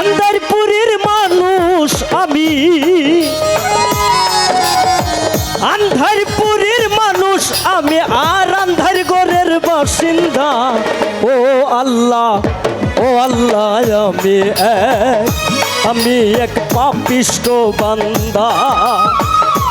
আন্দারপুরের মানুষ আমি। আন্ধারপুরের মানুষ আমি আর আন্ধার বাসিন্দা। ও আল্লাহ ও আল্লাহ, আমি আমি এক পাপিষ্ট বান্দা।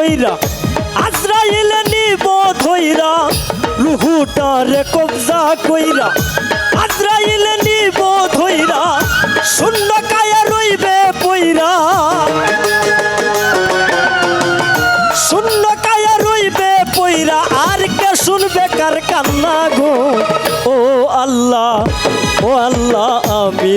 কইরা আজরাইল নিব ধইরা, রুহুটার কবজা কইরা। আজরাইল নিব ধইরা, শূন্য কায়া রইবে পইরা। শূন্য কায়া রইবে পইরা, আর কে শুনবে কার কান্না গো? ও আল্লাহ ও আল্লাহ, আমি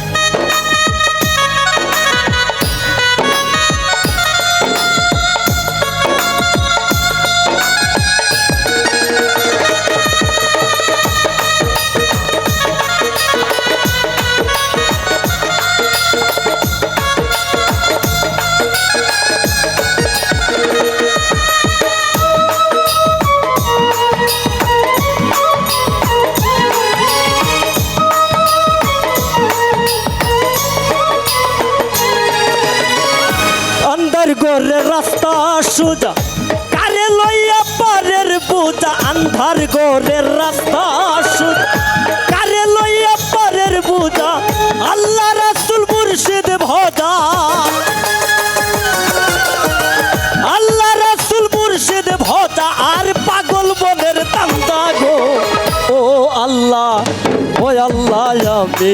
ঘরের রাস্তা সোজা। কারে লইয়া পারের বোঝা, আন্ধার ঘরের রাস্তা সোজা। কারে লইয়া পারের বোঝা, আল্লাহ রাসুল মুর্শিদ ভজা। আল্লাহ রাসুল মুর্শিদ ভজা, আর পাগল বনের তান্দা গো। ও আল্লাহ ও আল্লাহ, আমি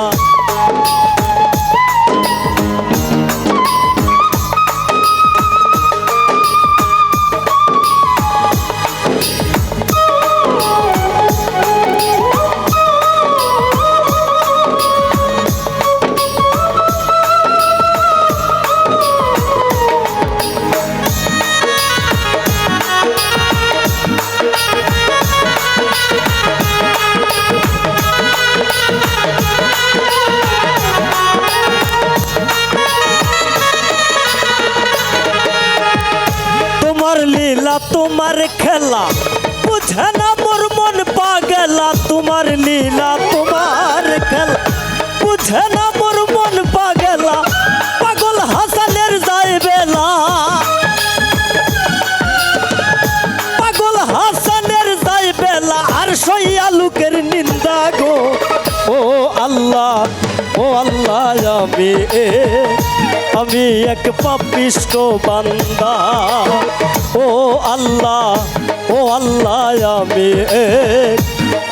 লীলা তোমার খেলা বুঝে না, মোর মন পাগেলা। তোমার লীলা, তোমার খেলা বুঝে না, মোর মন পাগেলা। পাগল হাসানের যায় বেলা। পাগল হাসানের যায় বেলা। আর সইয়া লোকের নিন্দা গো। ও আল্লাহ ও আল্লাহ, আমি আমি এক পাপিষ্ট বান্দা। ও আল্লাহ ও আল্লাহ, আমি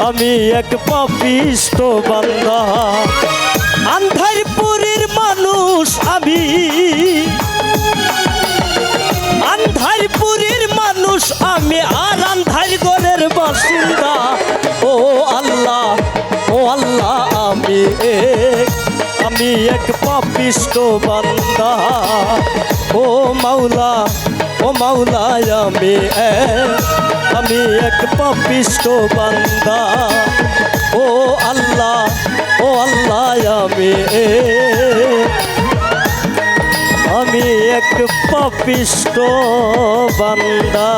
আমি এক পাপিষ্ট বান্দা। আন্ধারপুরের মানুষ আমি। আন্ধারপুরের মানুষ আমি আর আমি এক পাপিষ্ট বান্দা। ও মাওলা ও মাওলা, আমি আমি এক পাপিষ্ট বান্দা। ও আল্লাহ ও আল্লাহ, আমি আমি এক পাপিষ্ট বান্দা।